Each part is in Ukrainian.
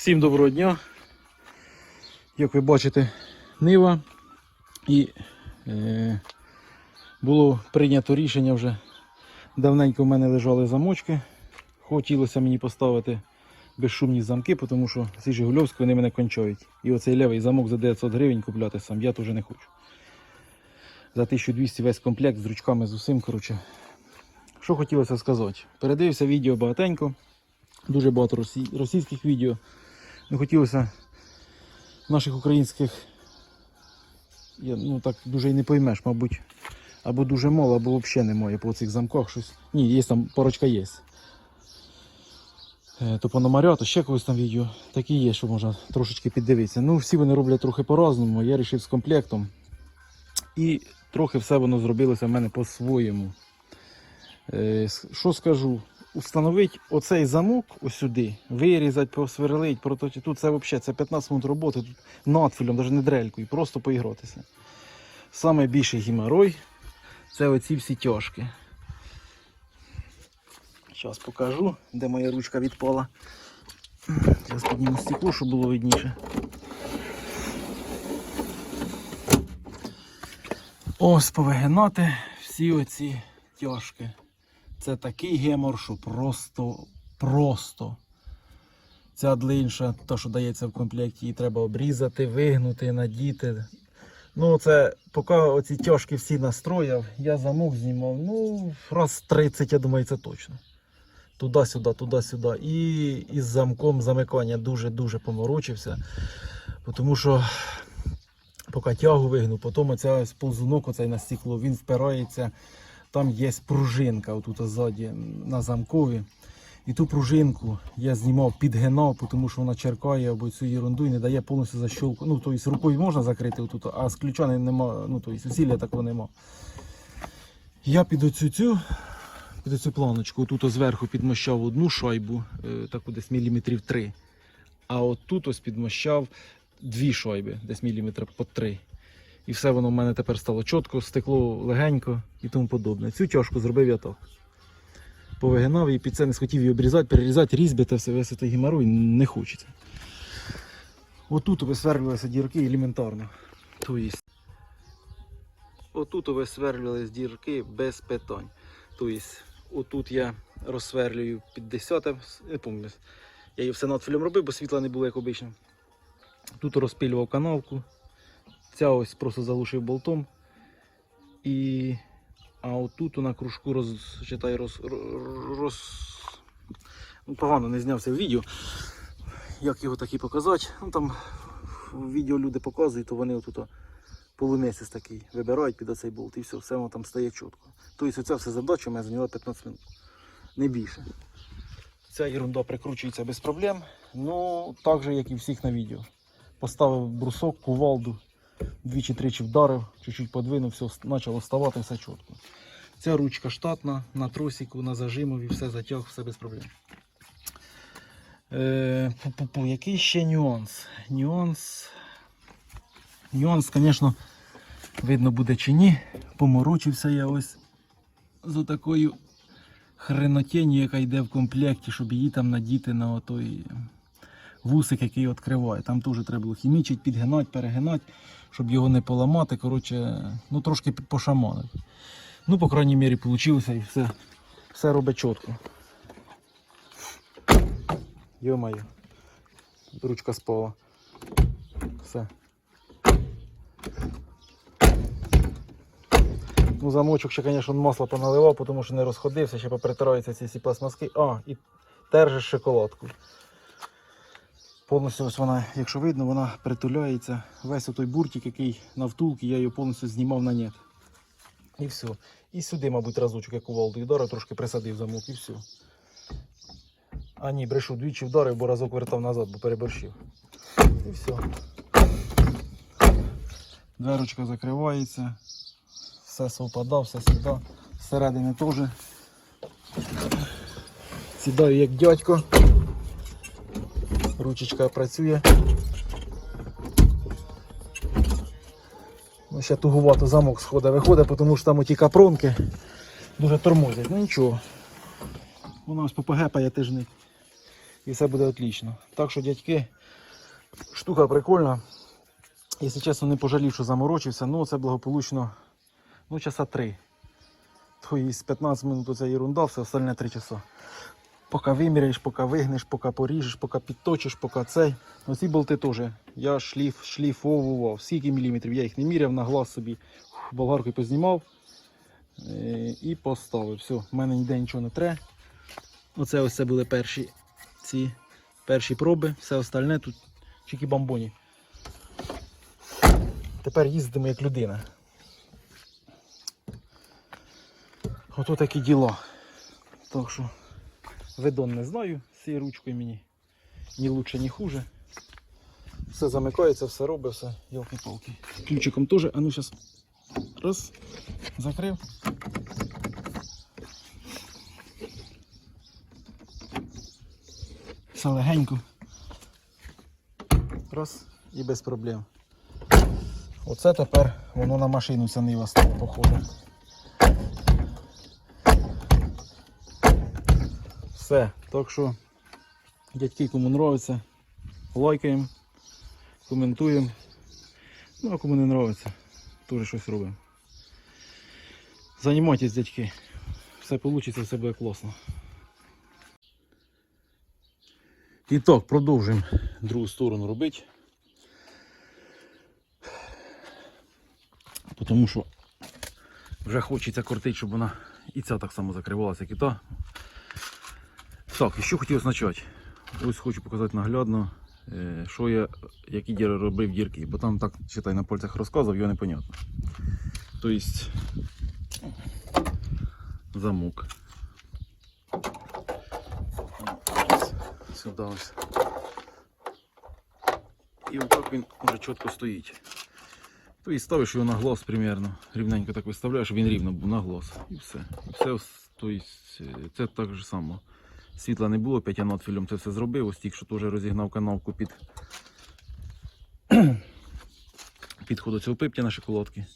Всім доброго дня. Як ви бачите, нива. І е, було прийнято рішення вже. Давненько в мене лежали замочки. Хотілося мені поставити безшумні замки, тому що ці Жигульовські вони мене кончають. І оцей левий замок за 900 гривень купляти сам, я теж не хочу. За 1200 весь комплект з ручками з усім. Коротше. Що хотілося сказати? Передивився відео багатенько, дуже багато російських відео. Ну, хотілося наших українських, я, ну так дуже і не поймеш, мабуть, або дуже мало, або взагалі немає по цих замках щось. Ні, є там порочка є. Е, То Пономаря, то ще когось там відео. Такі є, що можна трошечки піддивитися. Ну, всі вони роблять трохи по-разному. Я вирішив з комплектом. І трохи все воно зробилося в мене по-своєму. Е, Що скажу? Установити оцей замок сюди, вирізати, просверлити, проточити. Тут це взагалі це 15 минут роботи, тут надфілем, навіть не дрелькою, просто поігратися. Саме більший геморой це оці всі тяжки. Зараз покажу, де моя ручка відпала. Зараз підніму стекло, щоб було видніше. Ось повигинати всі оці тяжки. Це такий гемор, що просто, просто. Ця длинша, та, що дається в комплекті, її треба обрізати, вигнути, надіти. Ну, це поки оці тяжки всі настрояв, я замок знімав, ну, раз 30, я думаю, це точно. Туди-сюди, туди-сюди. І із замком замикання дуже-дуже поморочився. Тому що поки тягу вигну, потім оця ползунок оцей на стекло, він впирається. Там є пружинка отут ззаді на замкові. І ту пружинку я знімав, підгинав, тому що вона черкає або цю ерунду і не дає повністю защолку. Ну, тобто рукою можна закрити отут, а з ключа нема, ну, тобто усілля такого нема. Я під оцю цю, під оцю планочку, тут зверху підмощав одну шайбу, е, таку десь міліметрів 3. А от тут ось підмощав дві шайби, десь міліметрів по 3. І все воно в мене тепер стало чітко, стекло легенько і тому подобне. Цю тяжку зробив я так. Повигинав і під це не схотів її обрізати, перерізати, різьбити все весь цей геморрой не хочеться. Отут висверлювалися дірки елементарно. Тобто, отут висверлювалися дірки без питань. Тобто, отут я розсверлюю під 10, не пам'ятаю. Я її все надфілем робив, бо світла не було, як обично. Тут розпилював канавку. Ця ось просто залишив болтом. І... А отут на кружку роз... читай, роз... роз... Ну, погано не знявся в відео. Як його так і показати. Ну там в відео люди показують, то вони отут полумісяць такий вибирають під оцей болт і все, все воно там стає чітко. Тобто ця вся задача мене зайняла 15 минут. Не більше. Ця ерунда прикручується без проблем. Ну, так же, як і всіх на відео. Поставив брусок, кувалду, двічі-тричі вдарив, чуть-чуть подвинув, все почало вставати, все чітко. Ця ручка штатна, на тросику, на зажимові, все затяг, все без проблем. Е, пу-пу-пу, який ще нюанс? Нюанс. Нюанс, звісно, видно буде чи ні. Поморочився я ось з такою хренотенью, яка йде в комплекті, щоб її там надіти на отой вусик, який відкриває. Там теж треба було хімічити, підгинати, перегинати, щоб його не поламати. Коротше, ну трошки пошаманити. Ну, по крайній мірі, вийшло і все, все робить чітко. Йо-моє. Ручка спала. Все. Ну, замочок ще, звісно, масло поналивав, тому що не розходився, ще попритираються ці всі пластмаски. А, і держиш шоколадку. Повністю ось вона, якщо видно, вона притуляється. Весь той буртик, який на втулці, я його повністю знімав на нет. І все. І сюди, мабуть, разочок, як кувалду вдарив, трошки присадив замок і все. А ні, брешу, двічі вдарив, бо разок вертав назад, бо переборщив. І все. Дверочка закривається. Все совпадав, все сюди. Всередині теж. Сідаю як дядько. Ручечка працює. Ну, ще тугувато замок сходить, виходить, тому що там оті капронки дуже тормозять. Ну нічого. Воно ось попогепає тижник. і все буде отлично. Так що, дядьки, штука прикольна. Якщо чесно, не пожалів, що заморочився, ну це благополучно ну, часа три. То із 15 минут це ерунда, все остальне 3 часа. Поки виміряєш, поки вигнеш, поки поріжеш, поки підточиш, поки цей. Оці болти теж. Я шліф, шліфовував. Скільки міліметрів, я їх не міряв, на глаз собі болгаркою познімав е, і поставив. Все, в мене ніде нічого не тре. Оце ось це були перші ці перші проби, все остальне тут чики бамбоні. Тепер їздимо як людина. Ото такі діла. Так що видон не знаю з цією ручкою мені. Ні лучше, ні хуже. Все замикається, все робить, все, йолки-палки. Ключиком теж, а ну зараз. Раз, закрив. Все легенько. Раз і без проблем. Оце тепер воно на машину ця нива стало походу. Все, так що, дядьки, кому нравиться, лайкаємо, коментуємо. Ну, а кому не нравиться, теж щось робимо. Займайтесь, дядьки. Все вийде, все буде класно. І так, продовжуємо другу сторону робити. Тому що вже хочеться крутити, щоб вона і ця так само закривалася, як і та. Так, і що хотів означати? Ось хочу показати наглядно, е, що я, які діри робив дірки, бо там так, читай, на пальцях розказав, його непонятно. Тобто замок. Сюди ось. І отак він вже чітко стоїть. То і ставиш його на глаз примерно. Рівненько так виставляєш, щоб він рівно був на глаз. І все. І все ось, то есть, е, це так же само. Світла не було, 5 нот фільм це все зробив, ось тільки що теж розігнав канавку під підход до цього пиптя на шоколадки.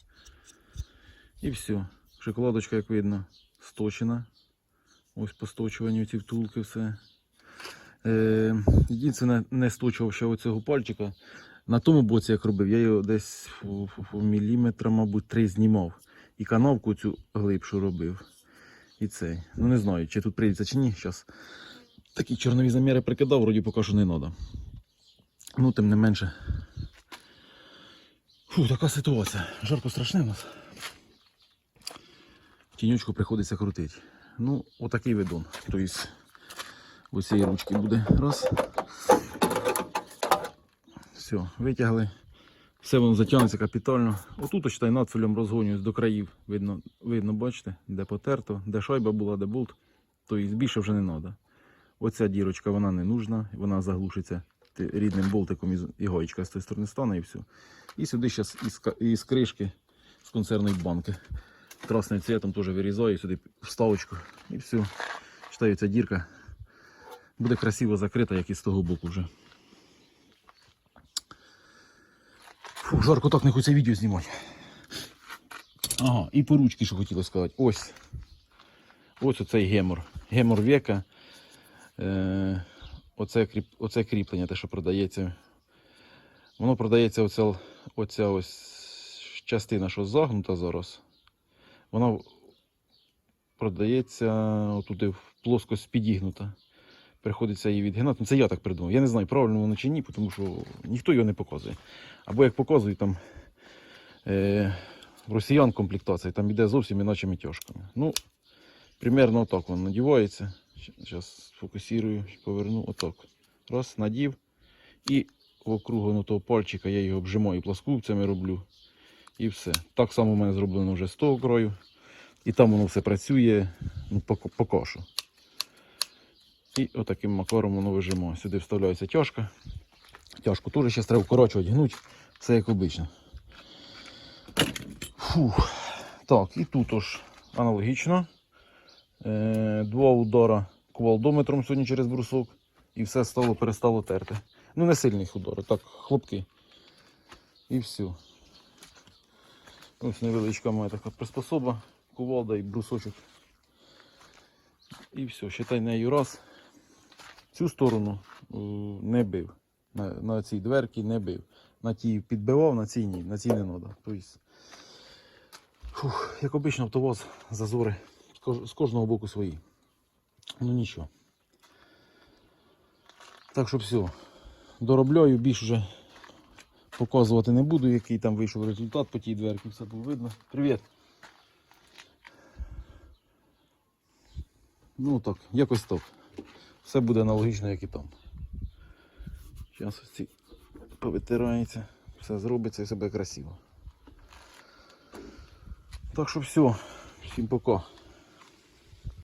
І все. Шоколадочка, як видно, сточена. Ось по сточуванню ці втулки все. Е, єдине, не сточував ще оцього пальчика. На тому боці, як робив, я його десь фу, міліметра, мабуть, три знімав. І канавку цю глибшу робив. І цей. Ну не знаю, чи тут прийдеться чи ні. Зараз такі чорнові заміри прикидав, вроді поки що не треба. Ну, тим не менше. Фу, така ситуація. Жарко страшне у нас. Тінючку приходиться крутити. Ну, отакий видон. Тобто, ось цієї ручки буде. Раз. Все, витягли. Все воно затягнеться капітально. Отут, читай, надфилем розгонююсь до країв. Видно, видно, бачите, де потерто, де шайба була, де болт. Тобто більше вже не треба. Оця дірочка вона не нужна, вона заглушиться рідним болтиком і гаєчка з тієї сторони стане і все. І сюди зараз із, із кришки з консервної банки. Красним цвітом теж вирізаю сюди вставочку і все. Читаю, ця дірка буде красиво закрита, як і з того боку вже. Фу, жарко так не хочеться відео знімати. Ага, і по ручки, що хотілося сказати. Ось. Ось оцей гемор. Гемор века. Е, оце, кріп, оце кріплення, те, що продається. Воно продається оця, оця ось частина, що загнута зараз. Вона продається отуди в плоскость підігнута. Приходиться її відгинати. Ну, Це я так придумав. Я не знаю, правильно воно чи ні, тому що ніхто його не показує. Або як показують там е, в росіян комплектація, там іде зовсім іначе мітяжками. Ну, примерно отак воно надівається. Зараз фокусую, поверну отак. Раз, надів. І округ воно того пальчика я його обжимаю пласкупцями роблю. І все. Так само в мене зроблено вже з того краю. І там воно все працює ну, поки, поки що. І отаким макаром воно вижимає. Сюди вставляється тяжка. Тяжку теж ще треба вкорочувати, гнуть. Все як обично. Фух. Так, і тут ось аналогічно. Е, два удара кувалдометром сьогодні через брусок. І все стало, перестало терти. Ну, не сильних ударів, так, хлопки. І все. Ось невеличка моя така приспособа, кувалда і брусочок. І все, считай нею раз. Цю сторону е, не бив. На, на цій дверці не бив. На тій підбивав, на цій ні, на цій не треба. Тобто, фух, як обично автовоз, зазори з кожного боку свої. Ну нічого. Так що все. Доробляю, більш вже показувати не буду, який там вийшов результат по тій дверці, все було видно. Привіт. Ну так, якось так. Все буде аналогічно, як і там. Зараз ось ці повитирається, все зробиться і все буде красиво. Так що все, всім пока.